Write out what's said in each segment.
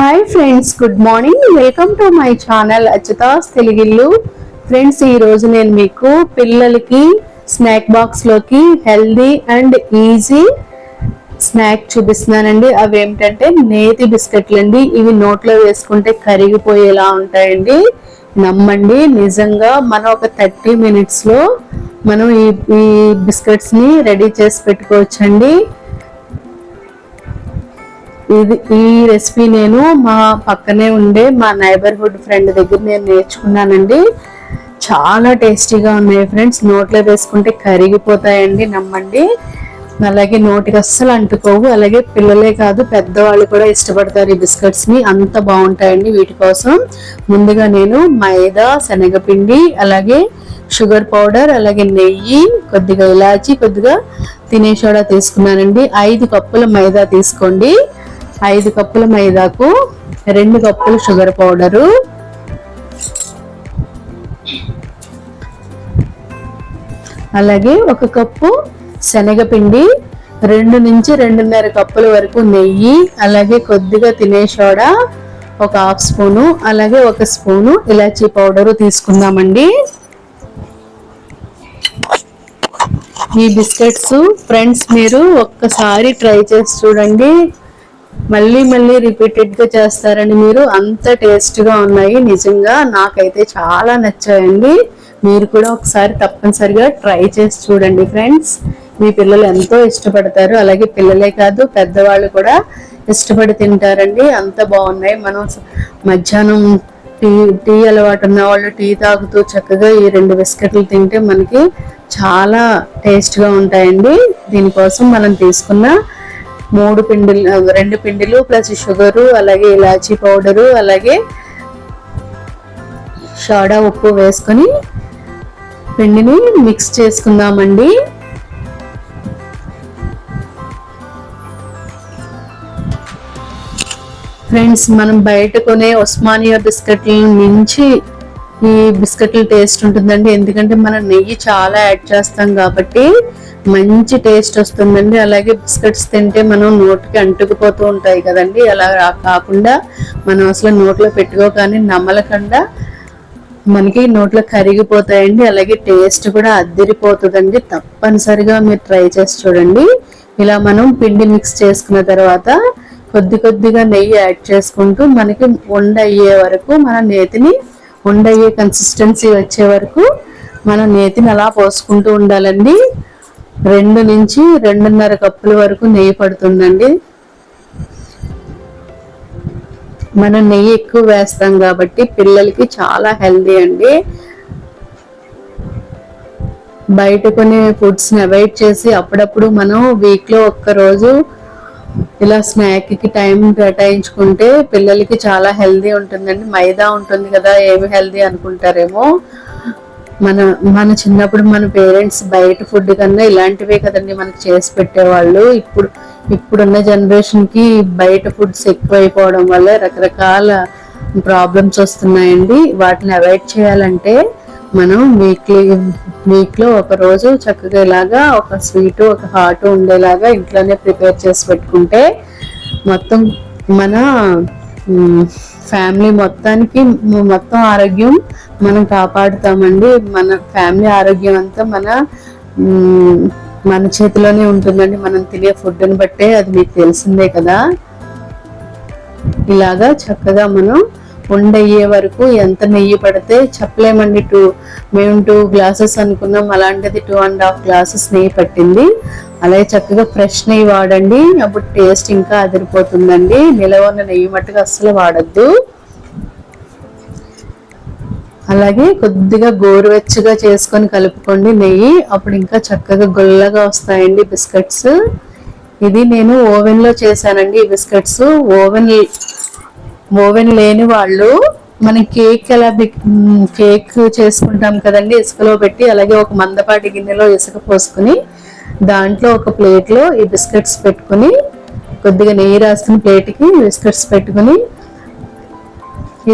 Hi friends good morning welcome to my channel Achyutas Teluguillu friends ఈరోజు నేను మీకు పిల్లలకి స్నాక్ బాక్స్లోకి హెల్దీ అండ్ ఈజీ స్నాక్ చూపిస్తున్నానండి. అవి ఏమిటంటే నేతి బిస్కెట్లు అండి ఇవి నోట్లో వేసుకుంటే కరిగిపోయేలా ఉంటాయండి. నమ్మండి నిజంగా మనం ఒక థర్టీ మినిట్స్లో మనం ఈ ఈ బిస్కెట్స్ని రెడీ చేసి పెట్టుకోవచ్చండి. ఇది ఈ రెసిపీ నేను మా పక్కనే ఉండే మా నైబర్హుడ్ ఫ్రెండ్ దగ్గర నేను నేర్చుకున్నానండి. చాలా టేస్టీగా ఉన్నాయి ఫ్రెండ్స్ నోట్లో వేసుకుంటే కరిగిపోతాయండి నమ్మండి. అలాగే నోటికి అస్సలు అంటుకోవు. అలాగే పిల్లలే కాదు పెద్దవాళ్ళు కూడా ఇష్టపడతారు ఈ బిస్కెట్స్ని అంత బాగుంటాయండి వీటి కోసం. ముందుగా నేను మైదా శనగపిండి అలాగే షుగర్ పౌడర్ అలాగే నెయ్యి కొద్దిగా ఇలాచి కొద్దిగా తినే సోడా తీసుకున్నానండి. ఐదు కప్పుల మైదా తీసుకోండి. ఐదు కప్పుల మైదాకు రెండు కప్పులు షుగర్ పౌడరు. అలాగే ఒక కప్పు శనగపిండి రెండు నుంచి రెండున్నర కప్పుల వరకు నెయ్యి అలాగే కొద్దిగా తినే సోడా ఒక హాఫ్ స్పూను అలాగే ఒక స్పూను ఇలాచీ పౌడరు తీసుకుందామండి. ఈ బిస్కెట్స్ ఫ్రెండ్స్ మీరు ఒక్కసారి ట్రై చేసి చూడండి. మళ్ళీ మళ్ళీ రిపీటెడ్గా చేస్తారని మీరు అంత టేస్ట్గా ఉన్నాయి. నిజంగా నాకైతే చాలా నచ్చాయండి. మీరు కూడా ఒకసారి తప్పనిసరిగా ట్రై చేసి చూడండి ఫ్రెండ్స్. మీ పిల్లలు ఎంతో ఇష్టపడతారు. అలాగే పిల్లలే కాదు పెద్దవాళ్ళు కూడా ఇష్టపడి తింటారండి. అంత బాగున్నాయి. మనం మధ్యాహ్నం టీ టీ అలవాటు ఉన్న వాళ్ళు టీ తాగుతూ చక్కగా ఈ రెండు బిస్కెట్లు తింటే మనకి చాలా టేస్ట్గా ఉంటాయండి. దీనికోసం మనం తీసుకున్న మూడు పిండిలు రెండు పిండిలు ప్లస్ షుగరు అలాగే ఇలాచీ పౌడరు అలాగే సోడా ఉప్పు వేసుకొని పిండిని మిక్స్ చేసుకుందామండి. ఫ్రెండ్స్ మనం బయట కొనే ఉస్మానియా బిస్కెట్ల నుంచి ఈ బిస్కెట్ల టేస్ట్ ఉంటుందండి. ఎందుకంటే మనం నెయ్యి చాలా యాడ్ చేస్తాం కాబట్టి మంచి టేస్ట్ వస్తుందండి. అలాగే బిస్కెట్స్ తింటే మనం నోటికి అంటుకుపోతూ ఉంటాయి కదండి. అలా కాకుండా మనం అసలు నోట్లో పెట్టుకోగానే నమ్మలకుండా మనకి నోట్లో కరిగిపోతాయండి. అలాగే టేస్ట్ కూడా అద్దిరిపోతుందండి. తప్పనిసరిగా మీరు ట్రై చేసి చూడండి. ఇలా మనం పిండి మిక్స్ చేసుకున్న తర్వాత కొద్ది కొద్దిగా నెయ్యి యాడ్ చేసుకుంటూ మనకి ఉండ అయ్యే వరకు మన నేతిని ఉండయ్యే కన్సిస్టెన్సీ వచ్చే వరకు మనం నేతిని అలా పోసుకుంటూ ఉండాలండి. రెండు నుంచి రెండున్నర కప్పుల వరకు నెయ్యి పడుతుందండి. మనం నెయ్యి ఎక్కువ వేస్తాం కాబట్టి పిల్లలకి చాలా హెల్దీ అండి. బయట కొన్ని ఫుడ్స్ని అవాయిడ్ చేసి అప్పుడప్పుడు మనం వీక్లో ఒక్కరోజు ఒక్క రోజు ఇలా స్నాక్కి టైం కేటాయించుకుంటే పిల్లలకి చాలా హెల్దీ ఉంటుందండి. మైదా ఉంటుంది కదా ఏమి హెల్దీ అనుకుంటారేమో. మన మన చిన్నప్పుడు మన పేరెంట్స్ బయట ఫుడ్ కన్నా ఇలాంటివే కదండి మనకి చేసి పెట్టేవాళ్ళు. ఇప్పుడు ఇప్పుడున్న జనరేషన్కి బయట ఫుడ్స్ ఎక్కువైపోవడం వల్ల రకరకాల ప్రాబ్లమ్స్ వస్తున్నాయండి. వాటిని అవాయిడ్ చేయాలంటే మనం వీక్లీ వీక్లో ఒకరోజు ఒక రోజు చక్కగా ఇలాగా ఒక స్వీట్ ఒక హాట్ ఉండేలాగా ఇంట్లోనే ప్రిపేర్ చేసి పెట్టుకుంటే మొత్తం మన ఫ్యామిలీ మొత్తానికి మొత్తం ఆరోగ్యం మనం కాపాడుతామండి. మన ఫ్యామిలీ ఆరోగ్యం అంతా మన మన చేతిలోనే ఉంటుందండి. మనం తినే ఫుడ్ని బట్టే అది మీకు తెలిసిందే కదా. ఇలాగా చక్కగా మనం ఉండయ్యే వరకు ఎంత నెయ్యి పడితే చెప్పలేమండి టూ. మేము టూ గ్లాసెస్ అనుకున్నాం అలాంటిది టూ అండ్ హాఫ్ గ్లాసెస్ నెయ్యి పట్టింది. అలాగే చక్కగా ఫ్రెష్ నెయ్యి వాడండి అప్పుడు టేస్ట్ ఇంకా అదిరిపోతుందండి. నిలవ ఉన్న నెయ్యి మట్టుగా అస్సలు వాడద్దు. అలాగే కొద్దిగా గోరువెచ్చగా చేసుకొని కలుపుకోండి నెయ్యి అప్పుడు ఇంకా చక్కగా గుల్లగా వస్తాయండి బిస్కెట్స్. ఇది నేను ఓవెన్లో చేశానండి ఈ బిస్కెట్స్. ఓవెన్ ఓవెన్ లేని వాళ్ళు మన కేక్ ఎలా కేక్ చేసుకుంటాం కదండి ఇసుకలో పెట్టి అలాగే ఒక మందపాటి గిన్నెలో ఇసుక పోసుకుని దాంట్లో ఒక ప్లేట్లో ఈ బిస్కెట్స్ పెట్టుకుని కొద్దిగా నెయ్యి రాసిన ప్లేట్కి బిస్కెట్స్ పెట్టుకుని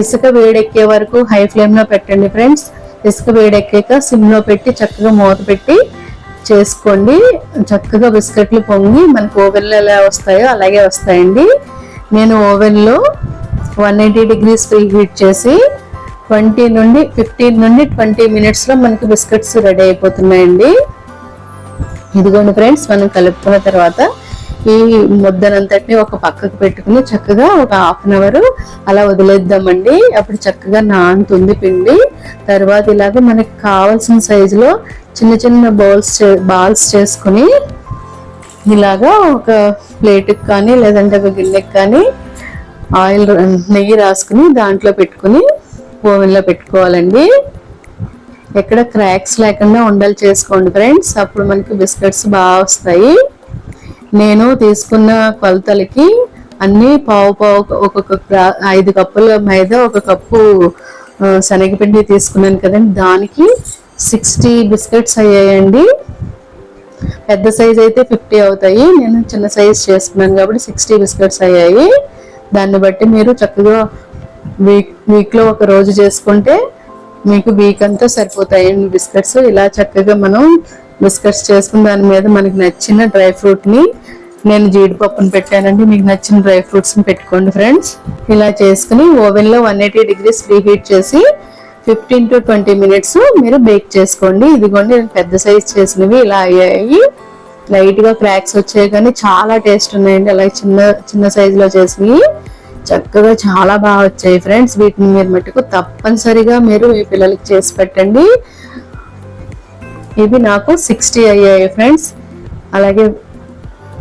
ఇసుక వేడెక్కే వరకు హై ఫ్లేమ్లో పెట్టండి ఫ్రెండ్స్. ఇసుక వేడెక్కాక సిమ్లో పెట్టి చక్కగా మూత పెట్టి చేసుకోండి. చక్కగా బిస్కెట్లు పొంగి మనకు ఓవెన్లో ఎలా వస్తాయో అలాగే వస్తాయండి. నేను ఓవెన్లో one eighty degrees pre heat చేసి ట్వంటీ నుండి ఫిఫ్టీన్ నుండి ట్వంటీ మినిట్స్లో మనకి బిస్కెట్స్ రెడీ అయిపోతున్నాయండి. ఇదిగోండి ఫ్రెండ్స్ మనం కలుపుకున్న తర్వాత ఈ ముద్దనంతటిని ఒక పక్కకు పెట్టుకుని చక్కగా ఒక హాఫ్ అన్ అవర్ అలా వదిలేద్దామండి. అప్పుడు చక్కగా నానుతుంది పిండి. తర్వాత ఇలాగ మనకి కావాల్సిన సైజులో చిన్న చిన్న బౌల్స్ బాల్స్ చేసుకుని ఇలాగా ఒక ప్లేట్కి కానీ లేదంటే ఒక గిన్నెకి కానీ ఆయిల్ నెయ్యి రాసుకుని దాంట్లో పెట్టుకుని ఓవెన్లో పెట్టుకోవాలండి. ఎక్కడ క్రాక్స్ లేకుండా ఉండలు చేసుకోండి ఫ్రెండ్స్. అప్పుడు మనకి బిస్కెట్స్ బాగా వస్తాయి. నేను తీసుకున్న కొలతలకి అన్నీ పావు పావు ఒక్కొక్క ఐదు కప్పుల మైదా ఒక కప్పు శనగపిండి తీసుకున్నాను కదండి. దానికి సిక్స్టీ బిస్కెట్స్ అయ్యాయండి. పెద్ద సైజ్ అయితే ఫిఫ్టీ అవుతాయి. నేను చిన్న సైజ్ చేసుకున్నాను కాబట్టి సిక్స్టీ బిస్కెట్స్ అయ్యాయి. దాన్ని బట్టి మీరు చక్కగా వీక్ వీక్లో ఒక రోజు చేసుకుంటే మీకు వీక్ అంతా సరిపోతాయండి బిస్కెట్స్ ఇలా చక్కగా మనం బిస్కెట్స్ చేసుకుని దాని మీద మనకి నచ్చిన డ్రై ఫ్రూట్ని నేను జీడిపప్పును పెట్టానండి. మీకు నచ్చిన డ్రై ఫ్రూట్స్ని పెట్టుకోండి ఫ్రెండ్స్. ఇలా చేసుకుని ఓవెన్లో వన్ ఎయిటీ డిగ్రీస్ ప్రీహీట్ చేసి ఫిఫ్టీన్ టు ట్వంటీ మినిట్స్ మీరు బేక్ చేసుకోండి. ఇదిగోండి నేను పెద్ద సైజ్ చేసినవి ఇలా అయ్యాయి. లైట్గా క్రాక్స్ వచ్చాయి కానీ చాలా టేస్ట్ ఉన్నాయండి. అలాగే చిన్న చిన్న సైజ్లో చేసినవి. చక్కగా చాలా బాగా వచ్చాయి ఫ్రెండ్స్. వీటిని మీరు మట్టుకు తప్పనిసరిగా మీరు మీ పిల్లలకి చేసి పెట్టండి. ఇవి నాకు సిక్స్టీ అయ్యాయి ఫ్రెండ్స్. అలాగే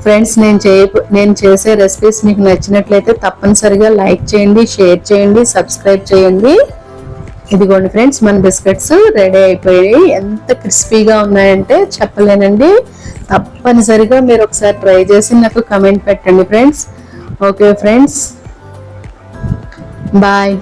ఫ్రెండ్స్ నేను చే నేను చేసే రెసిపీస్ మీకు నచ్చినట్లయితే తప్పనిసరిగా లైక్ చేయండి షేర్ చేయండి సబ్స్క్రైబ్ చేయండి. ఇదిగోండి ఫ్రెండ్స్ మన బిస్కెట్స్ రెడీ అయిపోయాయి. ఎంత క్రిస్పీగా ఉన్నాయంటే చెప్పలేనండి. తప్పనిసరిగా మీరు ఒకసారి ట్రై చేసి నాకు కమెంట్ పెట్టండి ఫ్రెండ్స్. Okay friends. బాయ్.